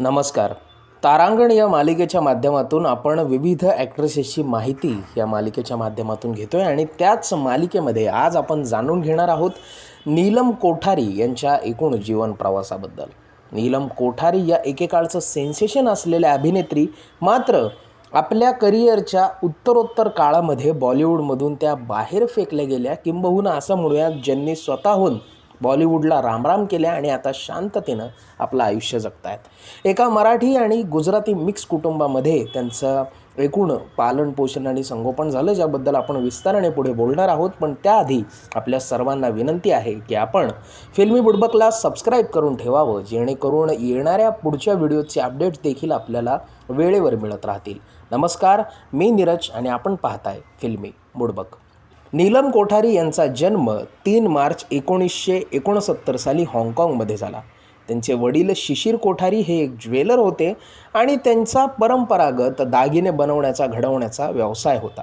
नमस्कार. तारांगण या मालिकेच्या माध्यमातून आपण विविध ॲक्ट्रेसेसची माहिती या मालिकेच्या माध्यमातून घेतो आहे आणि त्याच मालिकेमध्ये आज आपण जाणून घेणार आहोत नीलम कोठारी यांच्या एकूण जीवन प्रवासाबद्दल. नीलम कोठारी या एकेकाळचं सेन्सेशन असलेल्या अभिनेत्री मात्र आपल्या करिअरच्या उत्तरोत्तर काळामध्ये बॉलिवूडमधून त्या बाहेर फेकल्या गेल्या किंबहुना असं म्हणूयात ज्यांनी स्वतःहून बॉलिवूडला रामराम केल्या आणि आता शांततेनं आपलं आयुष्य जगतायत. एका मराठी आणि गुजराती मिक्स कुटुंबामध्ये त्यांचं एकूण पालन पोषण आणि संगोपन झालं ज्याबद्दल आपण विस्ताराने पुढे बोलणार आहोत. पण त्याआधी आपल्या सर्वांना विनंती आहे की आपण फिल्मी बुडबकला सबस्क्राईब करून ठेवावं जेणेकरून येणाऱ्या पुढच्या व्हिडिओचे अपडेट देखील आपल्याला वेळेवर मिळत राहतील. नमस्कार मी नीरज आणि आपण पाहताय फिल्मी बुडबक. नीलम कोठारी यांचा जन्म तीन मार्च एकोणीसशे एकोणसत्तर साली हाँगकाँगमध्ये झाला. त्यांचे वडील शिशिर कोठारी हे एक ज्वेलर होते आणि त्यांचा परंपरागत दागिने बनवण्याचा घडवण्याचा व्यवसाय होता.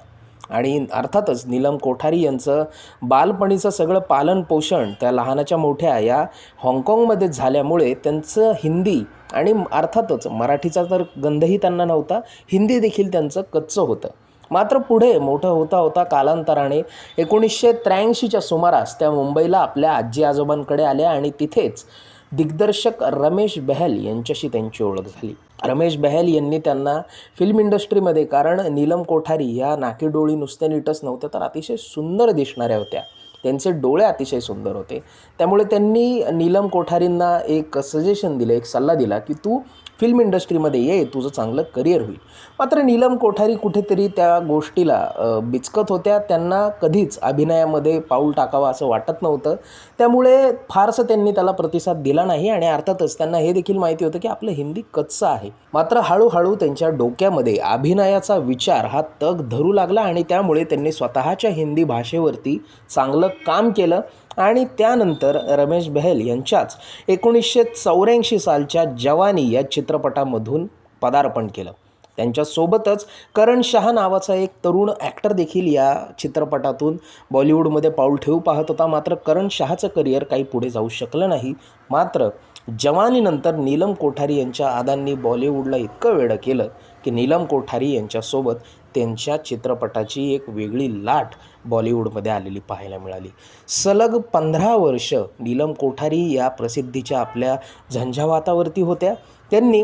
आणि अर्थातच नीलम कोठारी यांचं बालपणीचं सगळं पालन पोषण त्या लहानाच्या मोठ्या या हाँगकाँगमध्ये झाल्यामुळे त्यांचं हिंदी आणि अर्थातच मराठीचा तर गंधही त्यांना नव्हता हिंदी देखील त्यांचं कच्चं होतं. मात्र पुढे मोठं होता होता कालांतराने एकोणीसशे त्र्याऐंशीच्या सुमारास त्या मुंबईला आपल्या आजी आजोबांकडे आल्या आणि तिथेच दिग्दर्शक रमेश बेहल यांच्याशी त्यांची ओळख झाली. रमेश बेहल यांनी त्यांना फिल्म इंडस्ट्रीमध्ये कारण नीलम कोठारी ह्या नाकीडोळी नुसत्या नीटच नव्हत्या तर अतिशय सुंदर दिसणाऱ्या होत्या. त्यांचे डोळे अतिशय सुंदर होते. त्यामुळे त्यांनी नीलम कोठारींना एक सजेशन दिलं एक सल्ला दिला की तू फिल्म इंडस्ट्रीमध्ये ये तुझं चांगलं करिअर होईल. मात्र नीलम कोठारी कुठेतरी त्या गोष्टीला बिचकत होत्या. त्यांना कधीच अभिनयामध्ये पाऊल टाकावं असं वाटत नव्हतं. त्यामुळे फारसं त्यांनी त्याला प्रतिसाद दिला नाही आणि अर्थातच त्यांना हे देखील माहिती होतं की आपलं हिंदी कच्चं आहे. मात्र हळूहळू त्यांच्या डोक्यामध्ये अभिनयाचा विचार हा तग धरू लागला आणि त्यामुळे त्यांनी स्वतःच्या हिंदी भाषेवरती चांगलं काम केलं आणि त्यानंतर रमेश बहल यांच्याच एकोणीसशे चौऱ्याऐंशी सालच्या जवानी या चित्रपटामधून पदार्पण केलं. त्यांच्यासोबतच करण शहा नावाचा एक तरुण ॲक्टर देखील या चित्रपटातून बॉलिवूडमध्ये पाऊल ठेवू पाहत होता. मात्र करण शहाचं करिअर काही पुढे जाऊ शकलं नाही. मात्र जवानीनंतर नीलम कोठारी यांच्या आदांनी बॉलिवूडला इतकं वेळं केलं की नीलम कोठारी यांच्यासोबत त्यांच्या चित्रपटाची एक वेगळी लाट बॉलिवूडमध्ये आलेली पाहायला मिळाली. सलग पंधरा वर्ष नीलम कोठारी या प्रसिद्धीच्या आपल्या झंझावातावरती होत्या. त्यांनी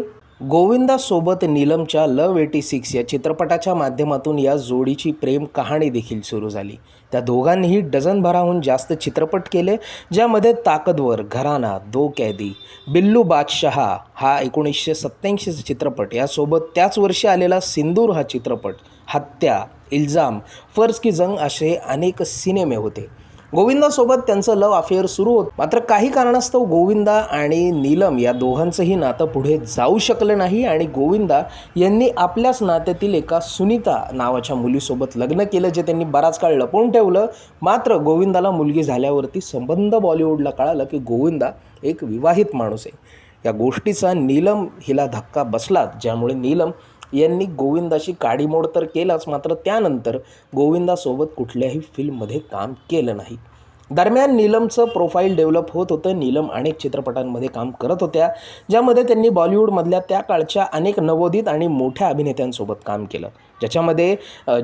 गोविंदासोबत नीलमच्या लव एटी सिक्स या चित्रपटाच्या माध्यमातून या जोडीची प्रेम कहाणी देखील सुरू झाली. त्या दोघांनीही डझनभराहून जास्त चित्रपट केले ज्यामध्ये ताकदवर घराना दो कैदी बिल्लू बादशहा हा एकोणीसशे सत्त्याऐंशीचा चित्रपट यासोबत त्याच वर्षी आलेला सिंदूर हा चित्रपट हत्या इल्जाम फर्ज की जंग असे अनेक सिनेमे होते. गोविंदासोबत त्यांचं लव अफेअर सुरू होत. मात्र काही कारणास्तव गोविंदा आणि नीलम या दोघांचंही नातं पुढे जाऊ शकलं नाही आणि गोविंदा यांनी आपल्याच नात्यातील एका सुनीता नावाच्या मुलीसोबत लग्न केलं जे त्यांनी बराच काळ लपवून ठेवलं. मात्र गोविंदाला मुलगी झाल्यावरती संबंध बॉलिवूडला कळालं की गोविंदा एक विवाहित माणूस आहे. या गोष्टीचा नीलम हिला धक्का बसला ज्यामुळे नीलम यांनी गोविंदाशी काडीमोड तर केलाच मात्र त्यानंतर गोविंदासोबत कुठल्याही फिल्ममध्ये काम केलं नाही. दरम्यान नीलमचं प्रोफाईल डेव्हलप होत होतं. नीलम अनेक चित्रपटांमध्ये काम करत होत्या ज्यामध्ये त्यांनी बॉलिवूडमधल्या त्या काळच्या अनेक नवोदित आणि मोठ्या अभिनेत्यांसोबत काम केलं. ज्याच्यामध्ये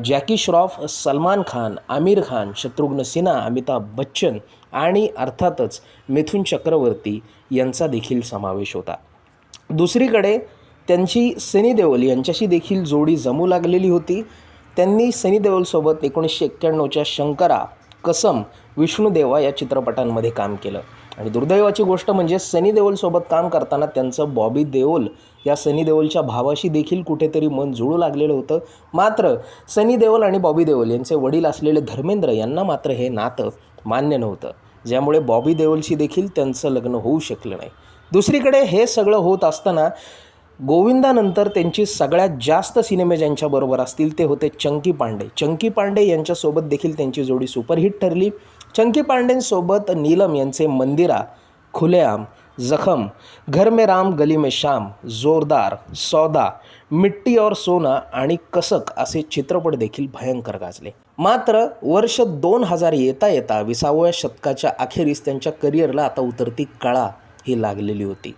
जॅकी श्रॉफ सलमान खान आमिर खान शत्रुघ्न सिन्हा अमिताभ बच्चन आणि अर्थातच मिथुन चक्रवर्ती यांचा देखील समावेश होता. दुसरीकडे त्यांची सनी देओल यांच्याशी देखील जोडी जमू लागलेली होती. त्यांनी सनी देओलसोबत एकोणीसशे एक्क्याण्णवच्या शंकरा कसम विष्णुदेवा या चित्रपटांमध्ये काम केलं. आणि दुर्दैवाची गोष्ट म्हणजे सनी देओलसोबत काम करताना त्यांचं बॉबी देओल या सनी देओलच्या भावाशी देखील कुठेतरी मन जुळू लागलेलं होतं. मात्र सनी देओल आणि बॉबी देओल यांचे वडील असलेले धर्मेंद्र यांना मात्र हे नातं मान्य नव्हतं. ज्यामुळे बॉबी देओलशी देखील त्यांचं लग्न होऊ शकलं नाही. दुसरीकडे हे सगळं होत असताना गोविंदानंतर त्यांची सगळ्यात जास्त सिनेमे ज्यांच्याबरोबर असतील ते होते चंकी पांडे. चंकी पांडे यांच्यासोबत देखील त्यांची जोडी सुपरहिट ठरली. चंकी पांडेंसोबत नीलम यांचे मंदिरा खुलेआम जखम घर में राम गली में शाम जोरदार सौदा मिट्टी और सोना आणि कसक असे चित्रपट देखील भयंकर गाजले. मात्र वर्ष दोन हजार येता येता विसाव्या शतकाच्या अखेरीस त्यांच्या करिअरला आता उतरती कळा ही लागलेली होती.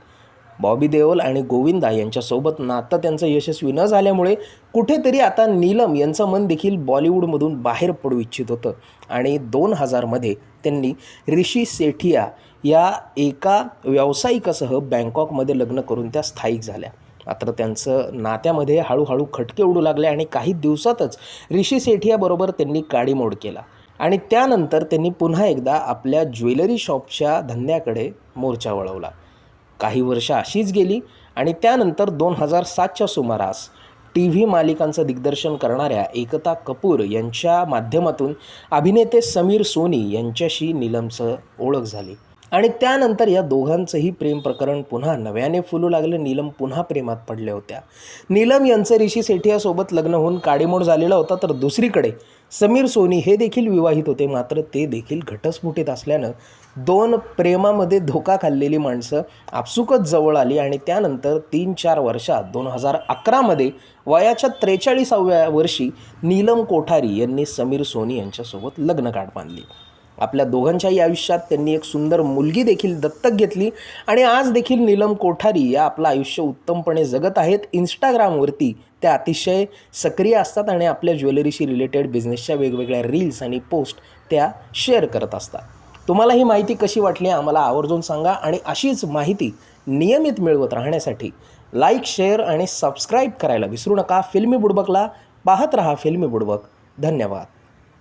बॉबी देओल आणि गोविंदा यांच्यासोबत नातं त्यांचं यशस्वी न झाल्यामुळे कुठेतरी आता नीलम यांचं मन देखील बॉलिवूडमधून बाहेर पडू इच्छित होतं. आणि दोन हजारमध्ये त्यांनी ऋषी सेठिया या एका व्यावसायिकासह बँकॉकमध्ये लग्न करून त्या स्थायिक झाल्या. मात्र त्यांचं नात्यामध्ये हळूहळू खटके उडू लागले आणि काही दिवसातच ऋषी सेठियाबरोबर त्यांनी काडीमोड केला. आणि त्यानंतर त्यांनी पुन्हा एकदा आपल्या ज्वेलरी शॉपच्या धंद्याकडे मोर्चा वळवला. काही वर्ष अशीच गेली आणि त्यानंतर दोन हजार सातच्या सुमारास टी व्ही मालिकांचं दिग्दर्शन करणाऱ्या एकता कपूर यांच्या माध्यमातून अभिनेते समीर सोनी यांच्याशी नीलमचं ओळख झाली. आणि त्यानंतर या दोघांचंही प्रेम प्रकरण पुन्हा नव्याने फुलू लागलं. नीलम पुन्हा प्रेमात पडल्या होत्या. नीलम यांचं ऋषी सेठियासोबत लग्न होऊन काडीमोड झालेलं होतं तर दुसरीकडे समीर सोनी हे देखील विवाहित होते मात्र ते देखील घटस्फोटीत असल्यानं दोन प्रेमामध्ये धोका खाल्लेली माणसं आपसुकच जवळ आली आणि त्यानंतर तीन चार वर्षात दोन हजार अकरामध्ये वयाच्या त्रेचाळीसाव्या वर्षी नीलम कोठारी यांनी समीर सोनी यांच्यासोबत लग्न गाठ बांधली. आपल्या दोघांच्याही आयुष्यात त्यांनी एक सुंदर मुलगी देखील दत्तक घेतली आणि आज देखील नीलम कोठारी या आपलं आयुष्य उत्तमपणे जगत आहेत. इंस्टाग्रामवरती त्या अतिशय सक्रिय असतात आणि आपल्या ज्वेलरीशी रिलेटेड बिझनेसच्या वेगवेगळ्या रील्स आणि पोस्ट त्या शेअर करत असतात. तुम्हाला ही माहिती कशी वाटली आम्हाला आवर्जून सांगा आणि अशीच माहिती नियमित मिळवत राहण्यासाठी लाईक शेअर आणि सबस्क्राईब करायला विसरू नका. फिल्मी बुडबकला पाहत रहा फिल्मी बुडबक. धन्यवाद.